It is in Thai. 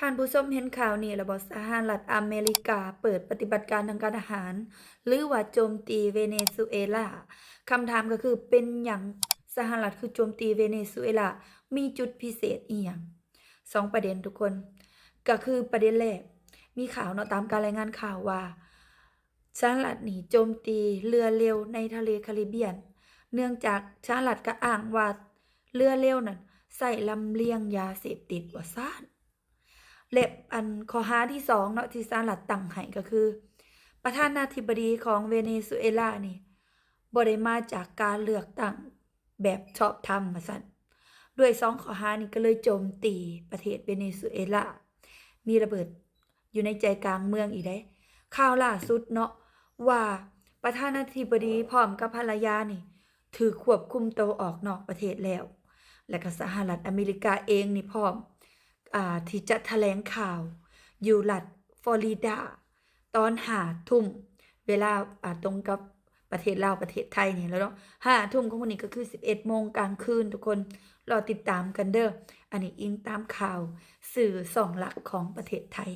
ท่านผู้ชมเห็นข่าวนี้แล้วบ่สหรัฐอเมริกาเปิดปฏิบัติการทางการทหาร หรือว่าโจมตีเวเนซุเอลาคำถามก็คือเป็นหยังสหรัฐคือโจมตีเวเนซุเอลา มีจุดพิเศษอีหยังสองประเด็นทุกคน ก็คือประเด็นแรก มีข่าวเนาะตามการรายงานข่าวว่าสหรัฐนี่โจมตีเรือเร็วในทะเลแคริบเบียน เนื่องจากสหรัฐก็อ้างว่าเรือเร็วนั้นใส่ลำเลียงยาเสพติดว่าซ่าน เล็บอันข้อหาที่สองเนาะที่สหรัฐตั้งให้ก็คือ ประธานาธิบดีของเวเนซุเอลานี่บ่ได้มาจากการเลือกตั้งแบบชอบธรรมว่าซั่นด้วยสองข้อหานี่ก็เลยโจมตีประเทศเวเนซุเอลา มีระเบิดอยู่ในใจกลางเมืองอีกได้ข่าวล่าสุดเนาะว่าประธานาธิบดีพร้อมกับภรรยานี่ ถือควบคุมตัวออกนอกประเทศแล้ว และก็สหรัฐอเมริกาเองนี่พร้อม ที่จะแถลงข่าว อยู่รัฐฟลอริดา ตอนหาทุ่ม เวลาตรงกับประเทศลาวประเทศไทยเนี่ยแล้วเนาะห้าทุ่มของวันนี้ก็คือ 11โมงกลางคืนทุกคนรอติดตามกันเด้ออันนี้อิงตามข่าวสื่อสองหลักของประเทศไทย